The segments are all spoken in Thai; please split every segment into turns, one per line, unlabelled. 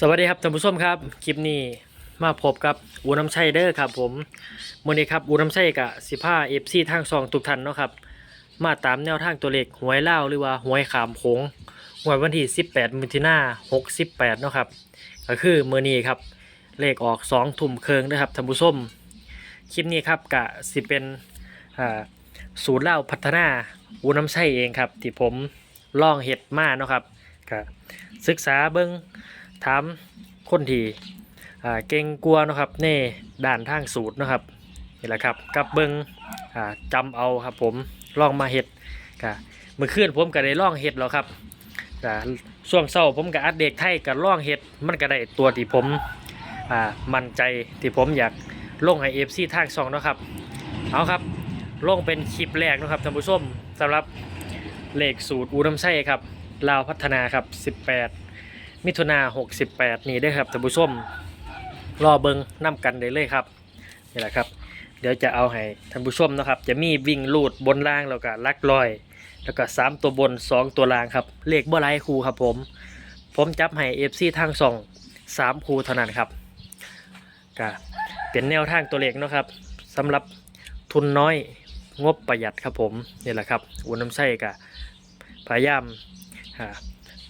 สวัสดีครับท่านผู้ชมครับ คลิปนี้มาพบกับอูน้ำชัยเด้อครับ ผมมื่อนี้ครับอูน้ำชัยกับสิผ้าเอฟซีทางซองทุกท่านเนาะครับมาตามแนวทางตัวเลขหวยเล่าหรือว่าหวยขามโขงหวยวันที่ 18มิถุนายน68เนาะครับก็คือมือนี้ครับเลขออก 2 ทุ่มเคิงนะครับท่านผู้ชมคลิปนี้ครับกะสิเป็นศูนย์เล่าพัฒนาอูน้ำชัยเองครับที่ผมล่องเห็ดมาเนาะครับก็ศึกษาเบิ้ง ถามคนที่เก่งกลัวนะครับในด้านทางสูตรนะครับนี่แหละครับกับเบิงอ่าจำเอาครับผมลองมาเห็ดกะเมื่อคืนผมก็ได้ลองเห็ดแล้วครับกะช่วงเช้าผมก็อัดเด็กไทยก็ลองเห็ดมันก็ได้ตัวที่ผมมั่นใจที่ผมอยากลงให้เอฟซีทางสองนะครับเอาครับลงเป็นคลิปแรกนะครับท่านผู้ชมสำหรับเลขสูตรอูน้ำไส้ครับลาวพัฒนาครับ 18 มิถุนา68นี่เด้ครับท่านผู้ชมรอเบิงน้ำกันได้เลยครับนี่แหละครับ เดี๋ยวจะเอาให้ท่านผู้ชมนะครับ จะมีวิ่งลูดบนล่างแล้วก็ลักลอย แล้วก็3ตัวบน2ตัวล่างครับเลขบ่หลายคูครับผม ผมจับให้ FC ทางส่อง3คูเท่านั้นครับก็เป็นแนวทางตัวเลขนะครับสำหรับทุนน้อยงบประหยัดครับผมนี่แหละครับอุน้ำไส้ก็พยายาม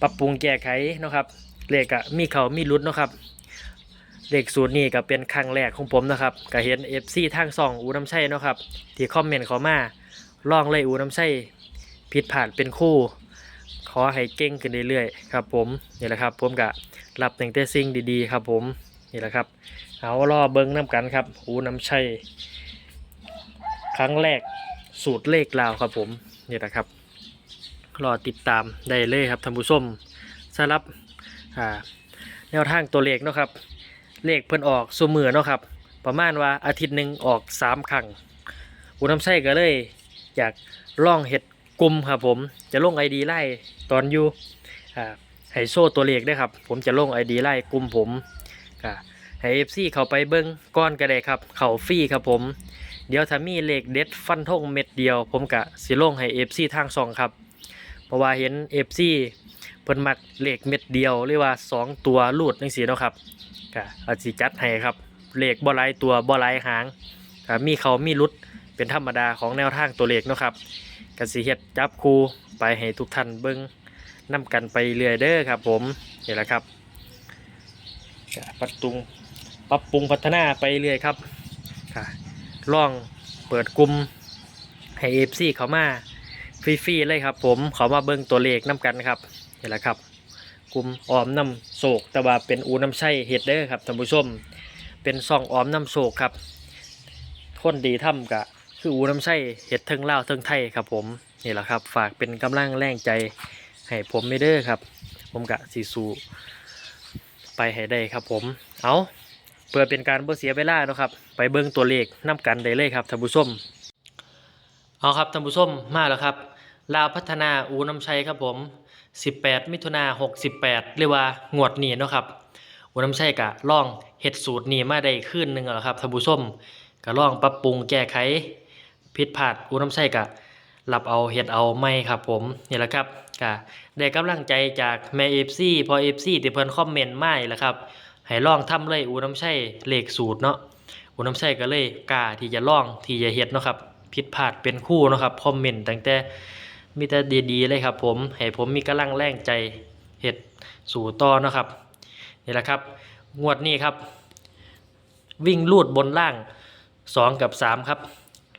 ปรับปรุงแก้ไขนะครับ เลขอะมีเขามีรุดเนาะครับเลขสูตรนี้ก็เป็นครั้งแรกของผมนะครับก็เห็น FC ทางซองอูน้ำชัยเนาะครับที่คอมเมนต์เขามาลองเลยอูน้ำชัยผิดผ่านเป็นคู่ ขอให้เก่งขึ้นเรื่อยๆครับผมนี่แหละครับ ผมก็รับแต่งแต่สิ่งดีๆ ครับผมนี่แหละครับเอารอเบิ้งน้ำกันครับอูน้ำชัยครั้งแรกสูตรเลขลาวครับผมนี่แหละครับรอติดตามได้เลยครับท่านผู้ชมสำหรับ อ่าแนวทางตัวเลขเนาะครับ เลขเพิ่นออกสมือเนาะครับ ประมาณว่าอาทิตย์หนึ่งออกสามครั้งอุน้ำไส้ก็เลย อยากล่องเห็ดกลุ่มครับผมจะลงไอดีไล่ตอนอยู่อ่าให้โซ่ตัวเลขได้วยครับ ผมจะลงไอดีไล่กลุ่มผมให้เอฟซีเข้าไปเบิ้งก้อนก็ได้ครับ เข่าฟรีครับผม เดี๋ยวถ้ามีเลขเด็ดฟันธงเม็ดเดียว ผมกะสิลงให้เอฟซีทางสองครับ เพราะว่าเห็นเอฟซี เพิ่นมักเลขเม็ดเดียวหรือว่า 2 ตัวลูดจังซี่เนาะครับก็อาจสิจัดให้ครับเลขบ่หลายตัวบ่หลายหางก็มีเขามีรุดเป็นธรรมดาของแนวทางตัวเลขเนาะครับก็สิเฮ็ดจับคูไปให้ทุกท่านเบิ่งนํกันไปเรื่อยเด้อครับ ผมนี่แหละครับก็ปรับปรุงปรับปรุงพัฒนาไปเรื่อยครับค่ะลองเปิดกลุ่มให้ FC เขามาฟรีๆเลยครับ ผมเขามาเบิ่งตัวเลขน้กันครับ นี่แหละครับกลุ่มออมน้ำโศก แต่ว่าเป็นอูน้ำไส้เฮ็ดเด้อครับท่านผู้ชม เป็นซองออมน้ำโศกครับคนดีถ้ำกะ คืออูน้ำไส้เฮ็ดเทิงเล่าเทิงไทยครับผมนี่แหละครับ ฝากเป็นกำลังแรงใจให้ผมไม่เด้อครับ ผมกะสีสูไปให้ได้ครับผมเอาเพื่อเป็นการเบื่อเสียเวลาเนาะครับ ไปเบิ่งตัวเลขน้กันได้เลยครับท่านผู้ชมเอาครับท่านผู้ชมมาแล้วครับลาวพัฒนาอูน้ำชัยครับผม 18 มิถุนา68เรียกว่างวดนี้เนาะครับอูน้ำชัยกะล่องเฮ็ดสูตรนี้มาได้คืนหนึ่งแล้วครับท่านผู้ชมก็ล่องปรับปรุงแก้ไขผิดพลาดอูน้ำชัยกะรับเอาเฮ็ดเอาไม่ครับผมนี่แหละครับกะได้กำลังใจจากแม่ FC พอ FC ที่เพิ่นคอมเมนต์มานี่แหละครับให้ลองทำเลยอูน้ำชัยเลขสูตรเนาะอูน้ำชัยก็เลยกล้าที่จะลองที่จะเฮ็ดเนาะครับผิดพลาดเป็นคู่เนาะครับคอมเมนต์ตั้งแต่ มีแต่ดีๆเลยครับผมให้ผมมีกำลังแรงใจเห็ดสู่ต่อนะครับนี่แหละครับ งวดนี้ครับ วิ่งลูดบนล่าง 2 กับ 3 ครับ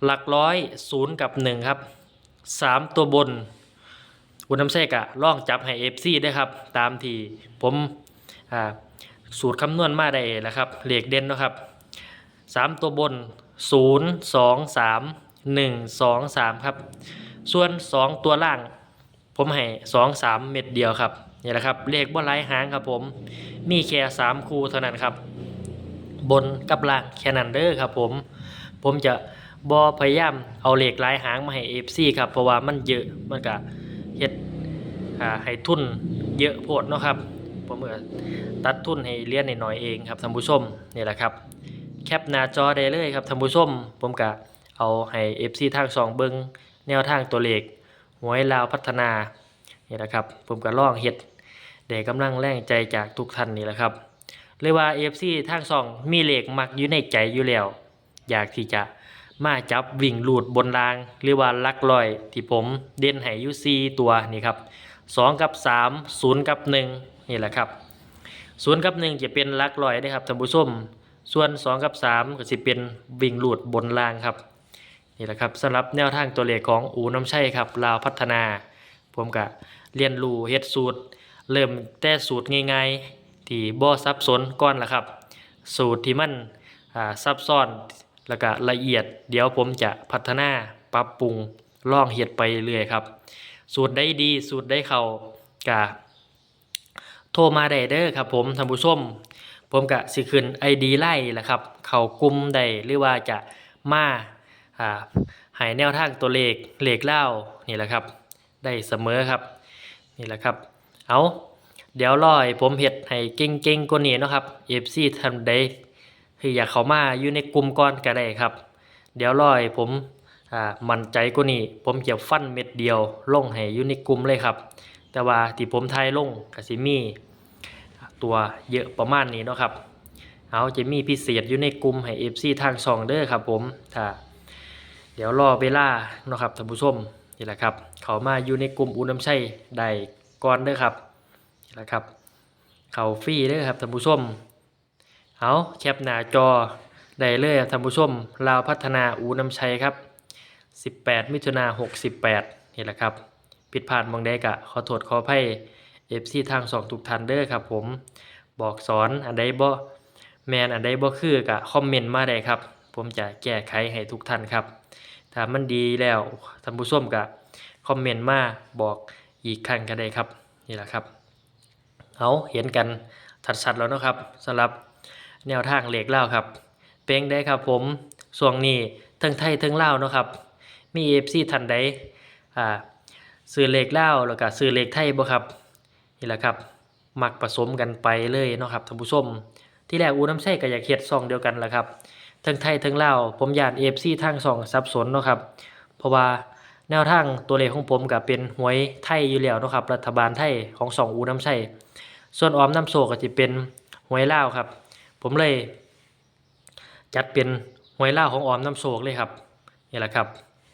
หลักร้อยศูนย์กับ 1 ครับ 3 ตัวบนอุณน้ำเสกอะล่องจับให้ FC ได้ครับ ตามที่ผมอ่าสูตรคำนวณมาได้แล้วครับเหลขเด่นนะครับ 3 ตัวบน 0 2 3หนึ่งสองสามครับ ส่วนสองตัวล่าง ผมให้สองสามเม็ดเดียวครับนี่แหละครับเลขบ่หลายหางครับผม มีแค่สามคู่เท่านั้นครับ บนกับล่างแค่นั้นเด้อครับ ผม ผมจะบอพยายามเอาเลขหลายหางมาให้เอฟซีครับเพราะว่ามันเยอะมันก็เฮ็ดให้ทุนเยอะโพดเนาะครับผมก็ตัดทุนให้เลี้ยนหน่อยเองครับท่านผู้ชมนี่แหละครับ แคปหน้าจอได้เลยครับท่านผู้ชมผมก็เอาให้ FC ทางสองเบิง แนวทางตัวเลขหวยลาวพัฒนานี่แหละครับผมก็ล่องเฮ็ดได้กำลังแรงใจจากทุกท่านนี่แหละครับเรียกว่า AFC ทางช่องมีเลขมักอยู่ในใจอยู่แล้ว อยากที่จะมาจับวิ่งลูดบนราง หรือว่าลักลอยที่ผมเด่นให้ยูซีตัวนี่ครับสองกับสามศูนย์กับหนึ่งนี่แหละครับศูนย์กับหนึ่งจะเป็นลักลอยนะครับท่านผู้ชม ส่วนสองกับสามก็จะเป็นวิ่งลูดบนรางครับ นี่แหละครับสำหรับแนวทางตัวเลขของอูน้ำชัยครับลาวพัฒนา ผมก็เรียนรู้เฮ็ดสูตร เริ่มแต่สูตรง่ายๆที่บ่ซับซ้อนก่อนล่ะครับ สูตรที่มันอ่าซับซ้อนแล้วก็ละเอียด เดี๋ยวผมจะพัฒนาปรับปรุงลองเฮ็ดไปเรื่อยครับ สูตรได้ดีสูตรได้เข้ากะโทรมาได้เด้อครับผมท่านผู้ชมผมกะสิขึ้น ID ไล่แหละครับ เข้ากลุ่มได้หรือว่าจะมา อ่าให้แนวทางตัวเลขเลขเล่านี่แหละครับ ได้เสมอครับนี่แหละครับ เอาเดี๋ยวรอให้ผมเฮ็ดให้เก่งๆกว่านี้นะครับ FC ท่านใดที่อยากเขามาอยู่ในกลุ่มก่อนก็ได้ครับ เดี๋ยวรอให้ผมมั่นใจกว่านี้ผมจะฟันเม็ดเดียวลงให้อยู่ในกลุ่มเลยครับ แต่ว่าที่ผมทายลงก็สิมีตัวเยอะประมาณนี้เนาะครับ เอาจะมีพิเศษอยู่ในกลุ่มให้ FC ทางช่องเด้อครับผมถ้า เดี๋ยวรอเวลาเนาะครับท่านผู้ชมนี่แหละครับ เขามาอยู่ในกลุ่มอุน้ำชัยได้ก่อนเด้อครับนี่แหละครับ เขาฟรีเด้อครับท่านผู้ชมเอาแคปหน้าจอได้เลยครับท่านผู้ชมลาวพัฒนาอูน้ำชัยครับ 18 มิถุนา68นี่แหละครับผิดพลาดบางใดกะขอโทษขออภัย FC ทางสองทุกท่านเด้อครับผมบอกสอนอันใดบ่แมนอันใดบ่คือกะคอมเมนต์มาได้ครับ ผมจะแก้ไขให้ทุกท่านครับ ถ้ามันดีแล้วท่านผู้ชมก็คอมเมนต์มาบอกอีกครั้งก็ได้ครับนี่แหละครับเอาเห็นกันชัดๆแล้วนะครับสำหรับแนวทางเหล็กเล่าครับเพลงได้ครับผมส่วงนี้ทั้งไทยทั้งเลานะครับมีเอฟซีทันใดอ่าซื้อเหล็กเล่าแล้วก็ซื้อเหล็กไทยบ่ครับนี่แหละครับมักผสมกันไปเลยเนาะครับท่านผู้ชมที่แรกอูน้ำใช่ก็อยากเฮ็ดซองเดียวกันแหละครับ ทั้งไทยทั้งลาวผมย่าน AFC ทางสองสับสนเนาะครับ เพราะว่าแนวทางตัวเลขของผมก็เป็นหวยไทยอยู่แล้วเนาะครับ รัฐบาลไทยของสองอูน้ำใช่ส่วนออมน้ำโซก็จะเป็นหวยลาวครับ ผมเลย จัดเป็นหวยลาวของออมน้ำโศกเลยครับนี่แหละครับ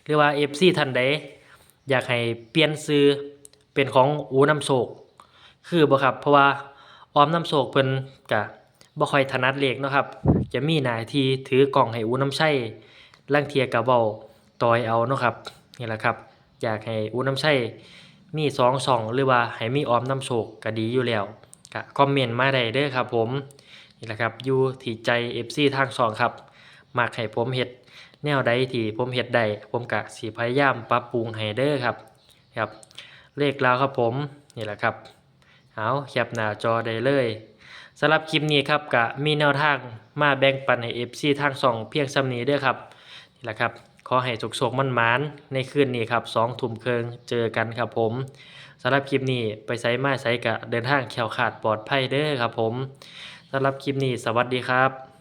เรียกว่า FC ท่านใดอยากให้เปลี่ยนซื้อเป็นของอูน้ำโศก คือบ่ครับ เพราะว่าออมน้ำโศกเพิ่นกะ บ่ค่อยถนัดเลขเนาะครับ จะมีหน้าที่ถือกล่องให้อูน้ำใช้ลังเทียกะเว้าต่อยเอาเนาะครับนี่แหละครับ อยากให้อูน้ำใช้มีสองสองหรือว่าให้มีออมน้ำโศกก็ดีอยู่แล้วก็คอมเมนต์มาได้เด้อครับ ผมนี่แหละครับอยู่ที่ใจ FC ทางสองครับมักให้ผมเฮ็ดแนวใดที่ผมเฮ็ดได้ผมก็สิพยายามปรับปรุงให้เด้อครับครับ เลขแล้วครับผมนี่แหละครับเอาแคปหน้าจอได้เลย สำหรับคลิปนี้ครับกะมีแนวทางมาแบ่งปันให้ FC ทางสองเพียงซ้ำนี้เด้วยครับนี่แหละครับขอให้สุกโศกมันหมานในคืนนี้ครับสองทุ่มเคิงเจอกันครับผมสำหรับคลิปนี้ไปไซมาไซกะเดินทางแขวขาดปลอดภัยเด้อครับผมสำหรับคลิปนี้สวัสดีครับ